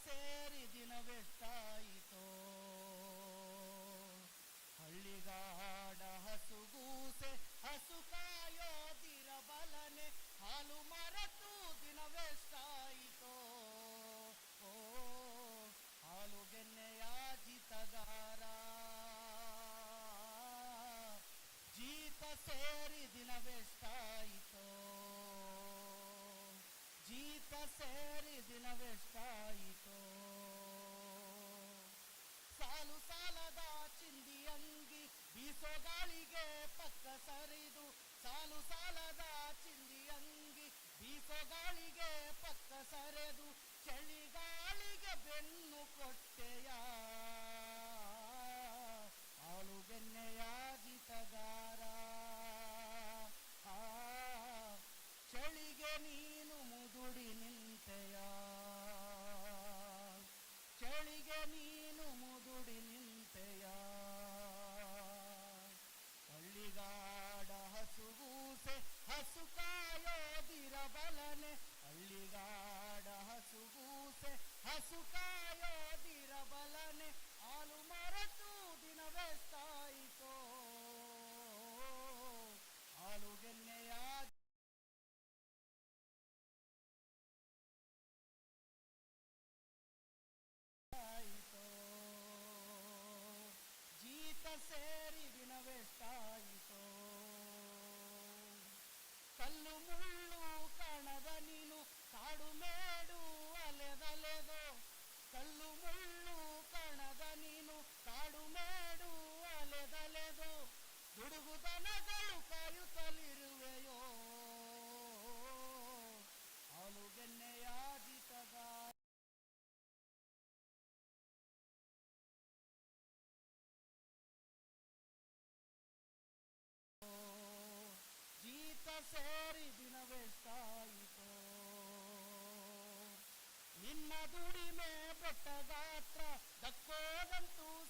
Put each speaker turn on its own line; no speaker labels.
ಸೇರಿ ದಿನವೆಷ್ಟಾಯಿತೋ? ಹಳ್ಳಿಗಾಡ ಹಸುಗೂಸೆ ಹಸು ಕಾಯೋದಿರಬಲನೆ ಹಾಲು ಮರತು ದಿನವೆಷ್ಟಾಯಿತೋ ಓ ಹಾಲು ಜಿತಗಾರ ಜೀತ ಸೇರಿ ದಿನವೆಷ್ಟಾಯಿತೋ ಜೀತ ಸೇರಿ ದಿನವೆಷ್ಟಾಯಿತೋ ಸಾಲು ಸಾಲದ ಚಿಂದಿ ಅಂಗಿ ಬೀಸೋ ಗಾಳಿಗೆ ಪಕ್ಕ ಸರಿದು ಸಾಲು ಸಾಲದ ಚಿಂದಿ ಅಂಗಿ ಬೀಸೋ ಗಾಳಿಗೆ ಪಕ್ಕ ಸರೆದು ಚಳಿಗಾಳಿಗೆ ಬೆನ್ನು ಕೊಟ್ಟೆಯ ಹಸುಗೂಸೆ ಹಸು ಕಾಯೋದಿರ ಬಲನೆ ಹಳ್ಳಿಗಾಡ ಹಸುಗೂಸೆ ಹಸು ಕಾಯೋದಿರ ಬಲನೆ ಹಾಲು ಮರೆತು ದಿನವೆಷ್ಟಾಯಿತೋ ಹಾಲು ಗೆನ್ನೆಯ ಆಯಿತೋ ಜೀತ ముళ్ళు ముళ్ళు కణద నీను తాడు మేడు అలెదలెదో కళ్ళు ముళ్ళు కణద నీను తాడు మేడు అలెదలెదో దుడుగుతన కలు కలు తలిరు ಸೇರಿ ದಿನವೆಷ್ಟಾಯಿತೋ ನಿನ್ನ ದುಡಿಮೆ ಬೆಟ್ಟ ಗಾತ್ರ ದಕ್ಕೋದಂತೂ